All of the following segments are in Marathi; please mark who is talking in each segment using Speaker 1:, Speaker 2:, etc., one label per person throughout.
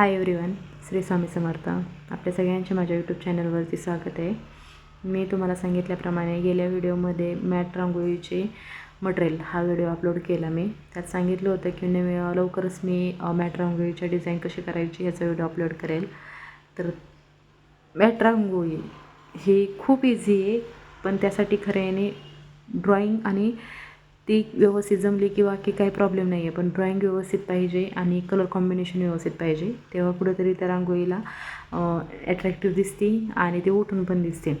Speaker 1: हाय एव्हरीवन श्री स्वामी समर्थ आपल्या सगळ्यांचे माझ्या यूट्यूब चॅनलवरती स्वागत आहे. मी तुम्हाला सांगितल्याप्रमाणे गेल्या व्हिडिओमध्ये मॅट रांगोळीचे मटेरियल हा व्हिडिओ अपलोड केला मी. त्यात सांगितलं होतं की नवी लवकरच मी मॅट रांगोळीच्या डिझाईन कशी करायची ह्याचा व्हिडिओ अपलोड करेल. तर मॅट रांगोळी ही खूप इझी आहे पण त्यासाठी खऱ्याने ड्रॉईंग आणि ती व्यवस्थित जमली किंवा की काही प्रॉब्लेम नाही आहे पण ड्रॉईंग व्यवस्थित पाहिजे आणि कलर कॉम्बिनेशन व्यवस्थित पाहिजे तेव्हा कुठेतरी त्या रांगोळीला ॲट्रॅक्टिव्ह दिसते आणि ते उठून पण दिसते.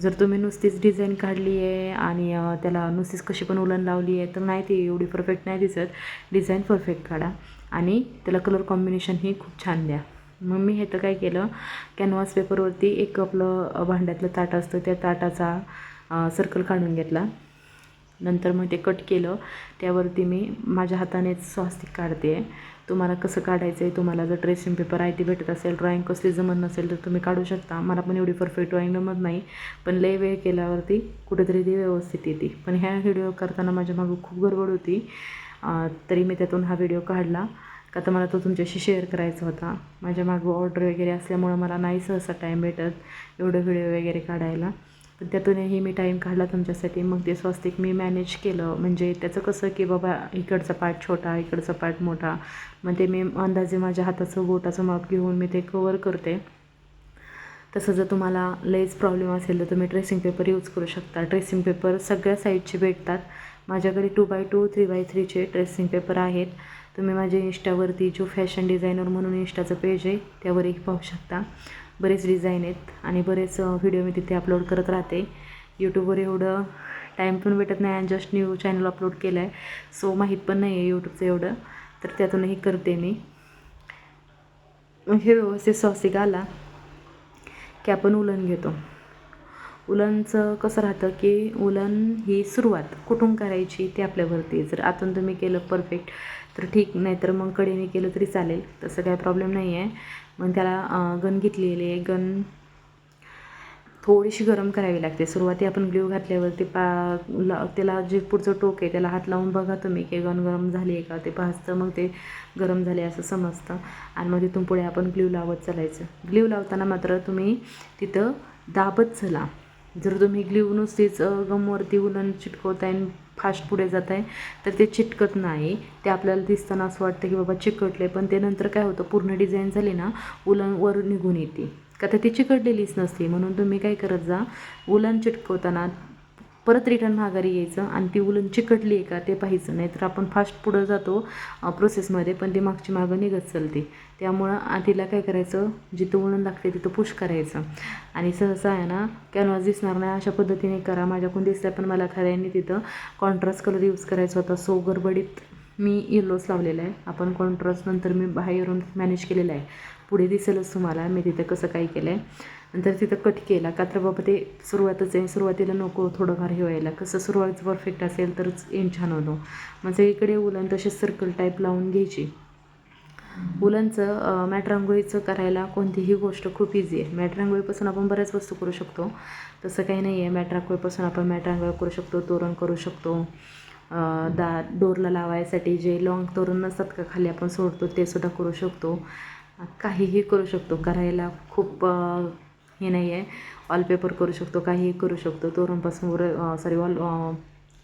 Speaker 1: जर तुम्ही नुसतीच डिझाईन काढली आहे आणि त्याला नुसतीच कशी पण उलन लावली आहे तर नाही ती एवढी परफेक्ट नाही दिसत. डिझाईन परफेक्ट काढा आणि त्याला कलर कॉम्बिनेशनही खूप छान द्या. मग मी हे तर काय केलं कॅनव्हास पेपरवरती एक आपलं भांड्यातलं ताट असतं त्या ताटाचा सर्कल काढून घेतला. नंतर मग ते कट केलं. त्यावरती मी माझ्या हातानेच स्वास्तिक काढते. आहे तुम्हाला कसं काढायचं आहे तुम्हाला जर ट्रेसिंग पेपर आहे ते भेटत असेल ड्रॉईंग कसली जमत नसेल तर तुम्ही काढू शकता. मला पण एवढी परफेक्ट ड्रॉईंग जमत नाही. पण लय वेळ केल्यावरती कुठेतरी ती व्यवस्थित येते. पण ह्या व्हिडिओ करताना माझ्या मागं खूप गडबड होती. तरी मी त्यातून हा व्हिडिओ काढला. का तर मला तो तुमच्याशी शेअर करायचा होता. माझ्या मागं ऑर्डर वगैरे असल्यामुळं मला नाही सहसा टाईम भेटत एवढं व्हिडिओ वगैरे काढायला. पण त्यातूनही मी टाईम काढला तुमच्यासाठी. मग ते स्वस्तिक मी मॅनेज केलं. म्हणजे त्याचं कसं की बाबा इकडचा पार्ट छोटा इकडचा पार्ट मोठा. मग ते मी अंदाजे माझ्या हाताचं बोटाचं माप घेऊन मी ते कवर करते. तसं जर तुम्हाला लईच प्रॉब्लेम असेल तर तुम्ही ट्रेसिंग पेपर यूज करू शकता. ट्रेसिंग पेपर सगळ्या साईजचे भेटतात. माझ्याकडे two by two three by थ्रीचे tracing paper आहेत. तुम्ही माझ्या इंस्टावरती जो फॅशन डिझायनर म्हणून इंस्टाचं पेज आहे त्यावरही पाहू शकता. बरेच डिझाईन आहेत आणि बरेच व्हिडिओ मी तिथे अपलोड करत राहते. यूट्यूबवर एवढं टाईम पण भेटत नाही आणि जस्ट न्यू चॅनल अपलोड केलं आहे सो माहीत पण नाही आहे यूट्यूबचं एवढं. तर त्यातूनही करते मी. मग हे व्यवस्थित सॉसिक आला की आपण उलन घेतो. उलनचं कसं राहतं की उलन ही सुरुवात कुठून करायची ते आपल्यावरती. जर आतून तुम्ही केलं परफेक्ट तर ठीक. नाही तर मग कडेने केलं तरी चालेल. तसं काही प्रॉब्लेम नाही आहे मग त्याला गन घेतलेली आहे गन थोडीशी गरम करावी लागते. सुरुवाती आपण ग्ल्यू घातल्यावरती पा ला त्याला जे पुढचं टोक आहे त्याला हात लावून बघा तुम्ही की गन गरम झाली आहे का? ते पाहतं मग ते गरम झाले असं समजतं. आणि मग तिथून पुढे आपण ग्ल्यू लावत चालायचं. ग्ल्यू लावताना मात्र तुम्ही तिथं दाबत चला. जर तुम्ही ग्ल्यू नुसतीच गमवरती उलन चिटकवताय आणि फास्ट पुढे जात आहे तर ते चिटकत नाही. ते आपल्याला दिसताना असं वाटतं की बाबा चिकटले पण ते नंतर काय होतं पूर्ण डिझाईन झाली ना उलन वर निघून येते. का तर ती चिकटलेलीच नसते. म्हणून तुम्ही काय करत जा उलन चिटकवताना परत रिटर्न माघारी यायचं आणि ती उलन चिकटली आहे का ते पाहायचं. नाही तर आपण फास्ट पुढं जातो प्रोसेसमध्ये पण ती मागची मागं निघत चालते. त्यामुळं तिला काय करायचं जिथं उलन लागते तिथं पुश करायचं. आणि सहसा आहे ना कॅनव्हास दिसणार नाही अशा पद्धतीने करा. माझ्याकडून दिसलं पण मला खऱ्याने तिथं. कॉन्ट्रास्ट कलर यूज करायचा होता. सो गडबडीत मी येलोच लावलेला आहे. आपण कॉन्ट्रास्ट नंतर मी बाहेरून मॅनेज केलेलं आहे. पुढे दिसेलच तुम्हाला. मी तिथं कसं काय केलं आहे नंतर तिथं कट केला का तर बाबा ते सुरुवातच आहे. सुरुवातीला नको थोडंफार हे व्हायला. कसं सुरुवात परफेक्ट असेल तरच एंड छान होतो. म्हणजे मग सगळीकडे उलन तसेच सर्कल टाईप लावून घ्यायची. उलनचं मॅट रांगोळीचं करायला कोणतीही गोष्ट खूप इझी आहे. मॅट रांगोळीपासून आपण बऱ्याच वस्तू करू शकतो. तसं काही नाही आहे. मॅट रांगोळीपासून आपण मॅट रांगोळी करू शकतो तोरण करू शकतो. दा डोरला लावायसाठी जे लॉंग तोरण नसतात का खाली आपण सोडतो ते सुद्धा करू शकतो. काहीही करू शकतो. करायला खूप हे नाही आहे. वॉलपेपर करू शकतो काहीही करू शकतो. तोरणपासून वर सॉरी वॉल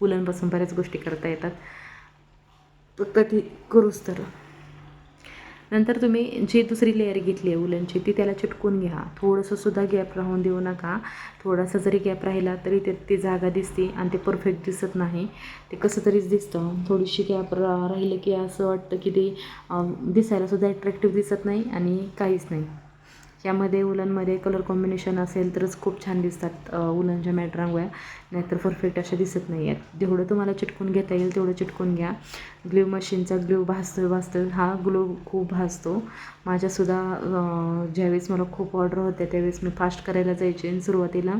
Speaker 1: उलनपासून बऱ्याच गोष्टी करता येतात. फक्त ती करूच तर. नंतर तुम्ही जी दुसरी लेअर घेतली आहे उलनची ती त्याला चिटकून घ्या. थोडंसं सुद्धा गॅप राहून देऊ नका. थोडासा जरी गॅप राहिला तरी ते ती जागा दिसते आणि ते परफेक्ट दिसत नाही. ते कसं तरीच दिसतं. थोडीशी गॅप राहिलं की असं वाटतं की ते दिसायलासुद्धा ॲट्रॅक्टिव्ह दिसत नाही आणि काहीच नाही. यामध्ये उलनमध्ये कलर कॉम्बिनेशन असेल तरच खूप छान दिसतात उलनच्या मॅट रांगोळ्या. नाहीतर परफेक्ट अशा दिसत नाही आहेत जेवढं तुम्हाला चिटकून घेता येईल तेवढं चिटकून घ्या. ग्ल्यू मशीनचा ग्ल्यू भासतो भासतो हा ग्लू खूप भासतो. माझ्यासुद्धा ज्यावेळेस मला खूप ऑर्डर होत्या त्यावेळेस मी फास्ट करायला जायचे आणि सुरुवातीला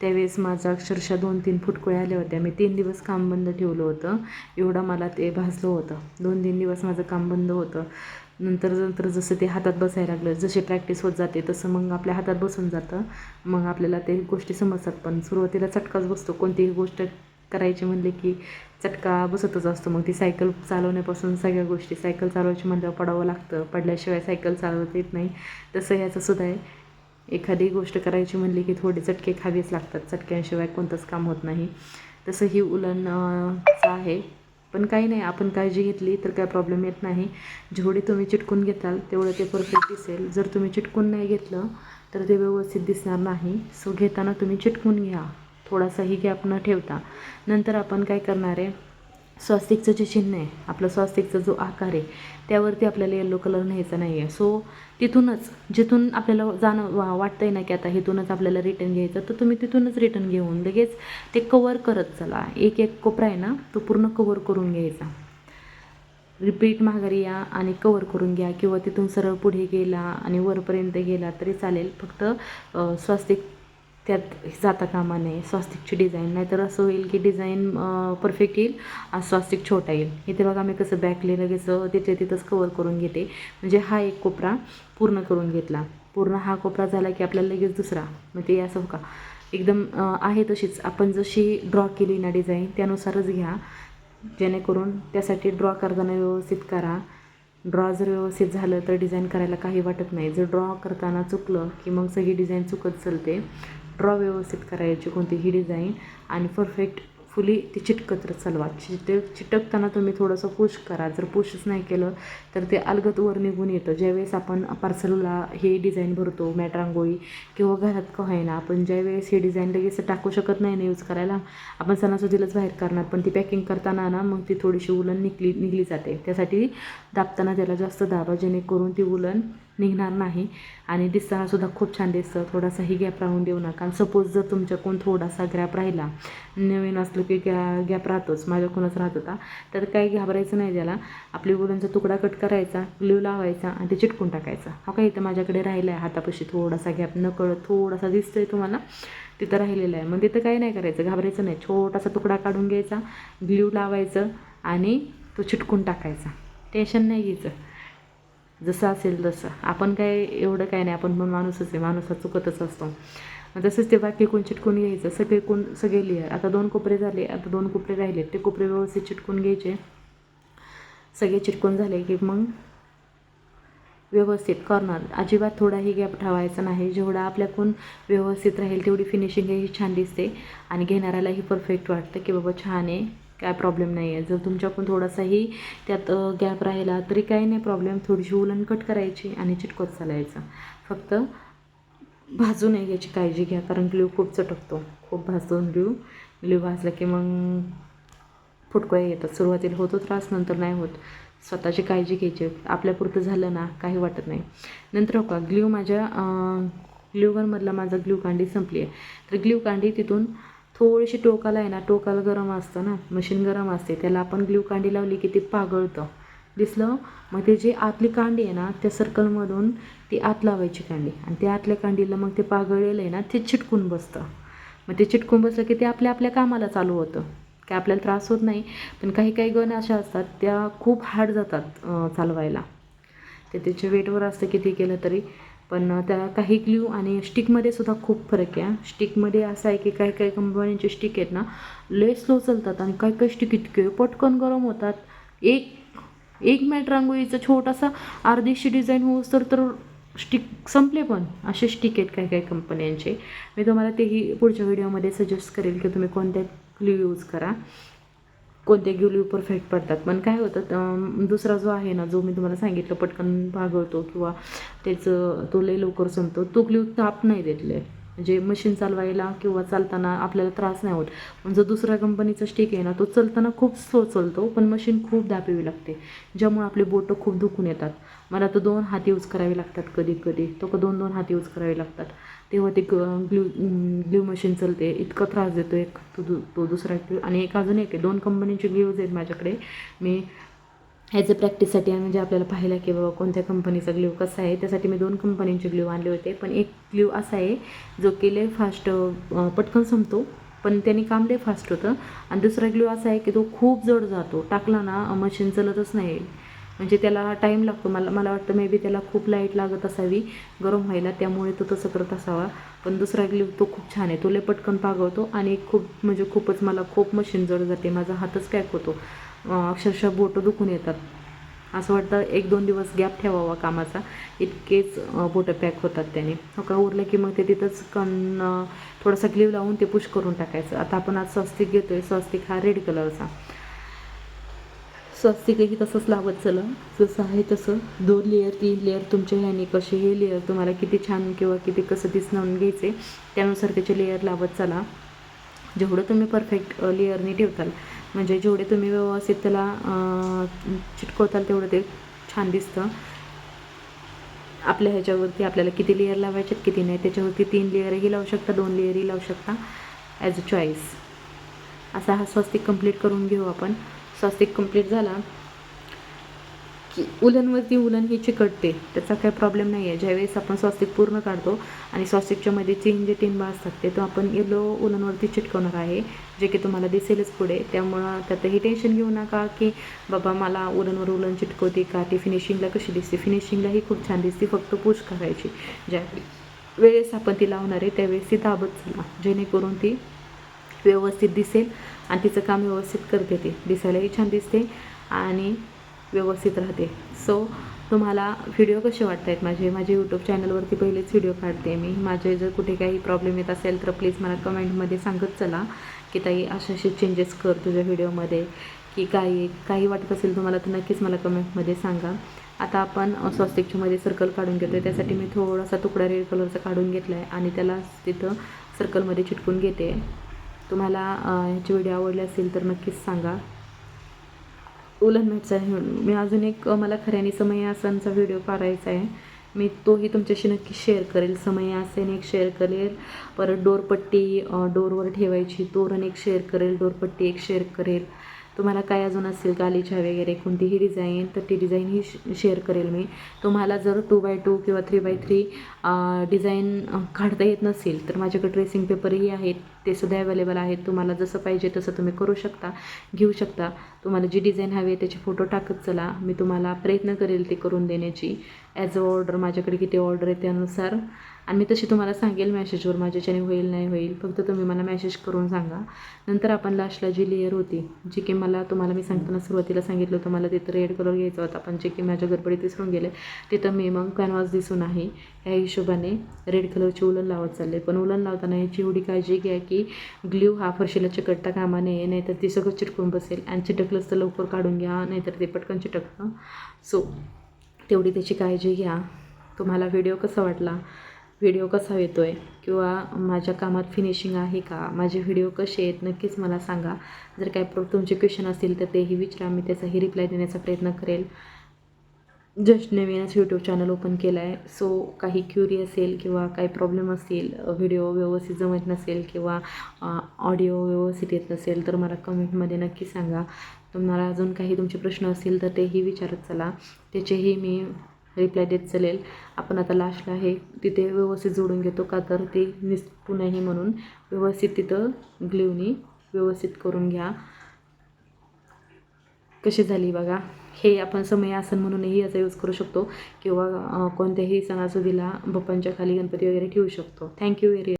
Speaker 1: त्यावेळेस माझा अक्षरशः दोन तीन फुटकुळे आल्या होत्या. मी तीन दिवस काम बंद ठेवलं होतं. एवढं मला ते भासलं होतं. दोन तीन दिवस माझं काम बंद होतं. नंतर नंतर जसं ते हातात बसायला लागलं जशी प्रॅक्टिस होत जाते तसं मग आपल्या हातात बसून जातं. मग आपल्याला ते गोष्टी समजतात. पण सुरुवातीला चटकाच बसतो. कोणतीही गोष्ट करायची म्हणले की चटका बसतच असतो. मग ती सायकल चालवण्यापासून सगळ्या गोष्टी सायकल चालवायची म्हणल्यावर पडावं लागतं. पडल्याशिवाय सायकल चालवता येत नाही. तसं ह्याचं सुद्धा आहे. एखादी गोष्ट करायची म्हणली की थोडे चटके खावेच लागतात. चटक्यांशिवाय कोणतंच काम होत नाही. तसं ही उलन आहे. पण काही नाही आपण काळजी घेतली तर काय प्रॉब्लेम येत नाही. जेवढी तुम्ही चिटकून घेताल तेवढं ते परफेक्ट दिसेल. जर तुम्ही चिटकून नाही घेतलं तर ते व्यवस्थित दिसणार नाही. सो घेताना तुम्ही चिटकून घ्या. थोडासाही गॅप न ठेवता. नंतर आपण काय करणार आहे? स्वस्तिकचं जे चिन्ह आहे आपलं स्वस्तिकचा जो आकार आहे त्यावरती आपल्याला येल्लो कलर न्यायचा नाही आहे. सो तिथूनच जिथून आपल्याला जाणं वा वाटतंय ना की आता इथूनच आपल्याला रिटर्न घ्यायचं तर तुम्ही तिथूनच रिटर्न घेऊन लगेच ते कवर करत चला. एक एक कोपरा आहे ना तो पूर्ण कवर करून घ्यायचा. रिपीट माघारी या आणि कवर करून घ्या किंवा तिथून सरळ पुढे गेला आणि वरपर्यंत गेला तरी चालेल. फक्त स्वास्तिक स्वस्तिक त्यात जाता कामा नये. स्वस्तिकची डिझाईन नाहीतर असं होईल की डिझाईन परफेक्ट येईल आणि स्वस्तिक छोटा येईल. इथे बघा मी कसं बॅकले लगेच तिथे तिथंच कवर करून घेते. म्हणजे हा एक कोपरा पूर्ण करून घेतला. पूर्ण हा कोपरा झाला की आपल्याला लगेच दुसरा. मग ते असं का एकदम आहे तशीच. आपण जशी ड्रॉ केली ना डिझाईन त्यानुसारच घ्या. जेणेकरून त्यासाठी ड्रॉ करताना व्यवस्थित करा. ड्रॉ जर व्यवस्थित झालं तर डिझाईन करायला काही वाटत नाही. जर ड्रॉ करताना चुकलं की मग सगळी डिझाईन चुकत चालते. ड्रॉ व्यवस्थित करायची कोणतीही डिझाईन आणि परफेक्ट फुली ती चिटकत चालवा चिटक चिटकताना तुम्ही थोडंसं पुश करा. जर पुशच नाही केलं तर ते अलगत वर निघून येतं. ज्यावेळेस आपण पार्सलला हे डिझाईन भरतो मॅट रांगोळी किंवा घरात का होईना आपण ज्यावेळेस हे डिझाईन लगेच टाकू शकत नाही ना यूज करायला आपण सणासुदीलाच बाहेर करणार. पण ती पॅकिंग करताना ना मग ती थोडीशी उलन निघली निघली जाते. त्यासाठी दाबताना त्याला जास्त दाबा जेणेकरून ती उलन निघणार नाही. आणि दिसतानासुद्धा खूप छान दिसतं. थोडासाही गॅप राहून देऊ नका. कारण सपोज जर तुमच्याकडून थोडासा गॅप राहिला नवीन असलं की गॅ गॅप राहतोच माझ्याकडूनच राहत होता तर काही घाबरायचं नाही त्याला आपली उलनचा तुकडा कट करायचा ग्लू लावायचा आणि ते चिटकून टाकायचा. हो हा काही इथं माझ्याकडे राहिला आहे हातापाशी थोडासा गॅप. न कळत थोडासा दिसतोय तुम्हाला तिथं राहिलेलं आहे. मग तिथं काही नाही करायचं घाबरायचं नाही. छोटासा तुकडा काढून घ्यायचा ग्ल्यू लावायचं आणि तो चिटकून टाकायचा. टेन्शन नाही घ्यायचं. जसं असेल तसं. आपण काय एवढं काय नाही. आपण पण माणूसच आहे. माणूस हा चुकतच असतो. तसंच ते बाकी कोण चिटकून घ्यायचं सगळे कोण सगळे लिअर आता दोन कोपरे झाले. आता दोन कोपरे राहिले ते कोपरे व्यवस्थित चिटकून घ्यायचे. सगळे चिटकून झाले की मग व्यवस्थित कॉर्नर अजिबात थोडाही गॅप ठेवायचा नाही. जेवढा आपल्याकडून व्यवस्थित राहील तेवढी फिनिशिंग ही छान दिसते. आणि घेणाऱ्यालाही परफेक्ट वाटतं की बाबा छान आहे. काय प्रॉब्लेम नाही आहे जर तुमच्याकडून थोडासाही त्यात गॅप राहिला तरी काही नाही प्रॉब्लेम थोडीशी उलणकट करायची आणि चिटकत चालायचं. फक्त भाजू नये याची काळजी घ्या कारण ग्ल्यू खूप चटकतो. खूप भाजून ग्ल्यू ग्ल्यू भाजला की मग फुटकुळ्या येतात. सुरुवातीला होतो त्रास नंतर नाही होत. स्वतःची काळजी घ्यायची. आपल्यापुरतं झालं ना काही वाटत नाही. नंतर हो का ग्ल्यू माझ्या ग्ल्यूगनमधला माझा ग्ल्यू कांडी संपली आहे तर ग्ल्यू कांडी तिथून थोडीशी टोकाला आहे ना टोकाला गरम असतं ना मशीन गरम असते त्याला आपण ग्ल्यू कांडी लावली की ते पागळतं. दिसलं? मग ते जे आतली कांडी आहे ना त्या सर्कलमधून ती आत लावायची कांडी. आणि त्या आतल्या कांडीला मग ते पागळलेलं आहे ना ते चिटकून बसतं. मग ते चिटकून बसलं की ते आपल्या आपल्या कामाला चालू होतं. काय आपल्याला त्रास होत नाही पण काही काही गण अशा असतात त्या खूप हार्ड जातात चालवायला. ते त्याच्या वेटवर असतं किती केलं तरी पण त्या काही ग्ल्यू आणि स्टिकमध्ये सुद्धा खूप फरक आहे स्टिकमध्ये असं आहे की काही काही कंपन्यांचे स्टिक आहेत ना लय स्लो चालतात आणि काही काही स्टिक इतके पटकन गरम होतात. एक एक मॅट रांगोळीचा छोटासा अर्धीशी डिझाईन होऊस तर तर स्टिक संपले पण. असे स्टिक आहेत काही काही कंपन्यांचे मी तुम्हाला तेही पुढच्या व्हिडिओमध्ये सजेस्ट करेल की तुम्ही कोणत्या ग्ल्यू यूज करा. कोणते ग्ल्यू परफेक्ट पडतात. पण काय होतं दुसरा जो आहे ना जो मी तुम्हाला सांगितलं पटकन भागवतो किंवा त्याचं तो लय लवकर संपतो तो ग्ल्यू ताप नाही देतले म्हणजे मशीन चालवायला किंवा चालताना आपल्याला त्रास नाही होत. पण जो दुसऱ्या कंपनीचा स्टिक आहे ना तो चालताना खूप स्लो चालतो पण मशीन खूप दाबावी लागते. ज्यामुळे आपले बोटं खूप दुखून येतात. मला तर दोन हात यूज करावे लागतात कधी कधी तो दोन दोन हात यूज करावे लागतात. तेव्हा ते ग ग्लू ग्लू मशीन चालते. इतका त्रास देतो एक तो दु तो दुसरा ग्लू आणि एक अजून एक आहे. दोन कंपनीचे ग्लूज आहेत माझ्याकडे. मी ॲज अ प्रॅक्टिससाठी म्हणजे आपल्याला पाहिलं की बाबा कोणत्या कंपनीचा ग्ल्यू कसा आहे. त्यासाठी मी दोन कंपनीचे ग्ल्यू आणले होते. पण एक ग्ल्यू असा आहे जो की लय फास्ट पटकन संपतो. पण त्याने काम लय फास्ट होतं. आणि दुसरा ग्ल्यू असा आहे की तो खूप जड जातो. टाकला ना मशीन चालतच नाही. म्हणजे त्याला टाईम लागतो. मला मला वाटतं मे बी त्याला खूप लाइट लागत असावी गरम व्हायला. त्यामुळे तो तसं करत असावा. पण दुसरा ग्ल्यू तो खूप छान आहे. तो लय पटकन पागवतो आणि खूप म्हणजे खूपच मला खूप मशीन जड जाते. माझा हातच पॅक होतो. अक्षरशः बोटं दुखून येतात. असं वाटतं एक दोन दिवस गॅप ठेवावा कामाचा. इतकेच बोटं पॅक होतात त्याने. हो का? उरलं की मग ते तिथंच कण थोडासा ग्लीव लावून ते पुश करून टाकायचं. आता आपण आज स्वस्तिक घेतोय. स्वस्तिक हा रेड कलरचा स्वस्तिकही तसंच लावत चला. जसं आहे तसं. दोन लेअर तीन लेअर तुमच्या ह्याने कसे हे लेअर तुम्हाला किती छान किंवा किती कसं दिसणं घ्यायचे त्यानुसार त्याचे लेअर लावत चला. जेवढं तुम्ही परफेक्ट लेअरने ठेवताल. म्हणजे जेवढे तुम्ही व्यवस्थित त्याला चिटकवताल तेवढं ते छान दिसतं. आपल्या ह्याच्यावरती आपल्याला किती लेअर लावायचे किती नाही त्याच्यावरती तीन लेअरही लावू शकता दोन लेअरही लावू शकता. ॲज अ चॉईस असा हा स्वस्तिक कंप्लीट करून घेऊ आपण. स्वस्तिक कंप्लीट झाला की उलनवरती उलन ही चिकटते. त्याचा काही प्रॉब्लेम नाही आहे ज्यावेळेस आपण स्वास्तिक पूर्ण काढतो आणि स्वास्तिकच्या मध्ये तीन जे टिंबा असतात ते तो आपण येलो उलनवरती चिटकवणार आहे जे की तुम्हाला दिसेलच पुढे. त्यामुळं त्यातही टेन्शन घेऊ नका की बाबा मला उलनवर उलन चिटकवते का? ती फिनिशिंगला कशी दिसते? फिनिशिंगलाही खूप छान दिसते फक्त पुश करायची. ज्या वेळेस आपण ती लावणार आहे त्यावेळेस ती दाबत चला. जेणेकरून ती व्यवस्थित दिसेल. आणि तिचं काम व्यवस्थित करते ती. दिसायलाही छान दिसते आणि व्यवस्थित राहते. सो तुम्हाला व्हिडिओ कसे वाटत आहेत माझे माझे यूट्यूब चॅनलवरती पहिलेच व्हिडिओ काढते मी. माझे जर कुठे काही प्रॉब्लेम येत असेल तर प्लीज मला कमेंटमध्ये सांगत चला की ताई असे असे चेंजेस कर तुझ्या व्हिडिओमध्ये की काही काही वाटत असेल तुम्हाला तर नक्कीच मला कमेंटमध्ये सांगा. आता आपण स्वस्तिकच्यामध्ये सर्कल काढून घेतो आहे त्यासाठी मी थोडासा तुकडा रेड कलरचा काढून घेतला आहे आणि त्याला तिथं सर्कलमध्ये चिटकून घेते. तुम्हाला ह्याची व्हिडिओ आवडले असेल तर नक्कीच सांगा. उलन मॅटचा मी अजून एक मला खऱ्याने समय आसनचा व्हिडिओ काढायचा आहे. मी तोही तुमच्याशी नक्की शेअर करेल. समय आसन एक शेअर करेल. परत डोरपट्टी डोरवर ठेवायची तोरण एक शेअर करेल. डोरपट्टी एक शेअर करेल. तुम्हाला काय अजून असेल गालीच्या वगैरे कोणतीही डिझाईन तर ती डिझाईनही शेअर करेल मी. तुम्हाला जर टू बाय टू किंवा थ्री बाय थ्री डिझाईन काढता येत नसेल तर माझ्याकडे ट्रेसिंग पेपरही आहेत ते सुद्धा अवेलेबल आहेत. तुम्हाला जसं पाहिजे तसं तुम्ही करू शकता घेऊ शकता. तुम्हाला जी डिझाईन हवी आहे त्याचे फोटो टाकत चला. मी तुम्हाला प्रयत्न करेल ते करून देण्याची. ॲज अ ऑर्डर माझ्याकडे किती ऑर्डर आहे त्यानुसार आणि मी तशी तुम्हाला सांगेल मॅसेजवर माझ्याच्याने होईल नाही होईल. फक्त तुम्ही मला मॅसेज करून सांगा. नंतर आपण लास्टला जी लेअर होती जी की मला तुम्हाला मी सांगताना सुरुवातीला सांगितलं होतं मला तिथं रेड कलर घ्यायचा होता पण जे की माझ्या गडबडीत विसरून गेले तिथं मी मग कॅनव्हास दिसून आहे. ह्या हिशोबाने रेड कलरची उलन लावत चालले. पण उलन लावताना याची एवढी काळजी घ्या की ग्ल्यू हा फरशीला चिकटता कामा नये नाहीतर ती सगळं चिटकून बसेल. आणि चिटकलंच तर लवकर काढून घ्या नाहीतर ते पटकन चिटकतं. सो तेवढी त्याची काळजी घ्या. तुम्हाला व्हिडिओ कसा वाटला? व्हिडिओ कसा येतो आहे किंवा माझ्या कामात फिनिशिंग आहे का? माझे व्हिडिओ कसे आहेत? नक्कीच मला सांगा. जर काय प्रो तुमचे क्वेश्चन असतील तर तेही विचारा. मी त्याचाही रिप्लाय देण्याचा प्रयत्न करेल. जस्ट नवीनच यूट्यूब चॅनल ओपन केलं आहे सो काही क्युरी असेल किंवा काही प्रॉब्लेम असतील व्हिडिओ व्यवस्थित जमत नसेल किंवा ऑडिओ व्यवस्थित येत नसेल तर मला कमेंटमध्ये नक्की सांगा. तुम्हाला अजून काही तुमचे प्रश्न असतील तर तेही विचारत चला. त्याचेही मी रिप्लाय देत चालेल. आपण आता लास्टला हे तिथे व्यवस्थित जोडून घेतो का तर ते निसटू नाही म्हणून. व्यवस्थित तिथं ग्लिवनी व्यवस्थित करून घ्या. कशी झाली बघा. हे आपण समय आसन म्हणूनही याचा यूज करू शकतो किंवा कोणत्याही सणासुदीला बप्पांच्या खाली गणपती वगैरे ठेवू शकतो. Thank you very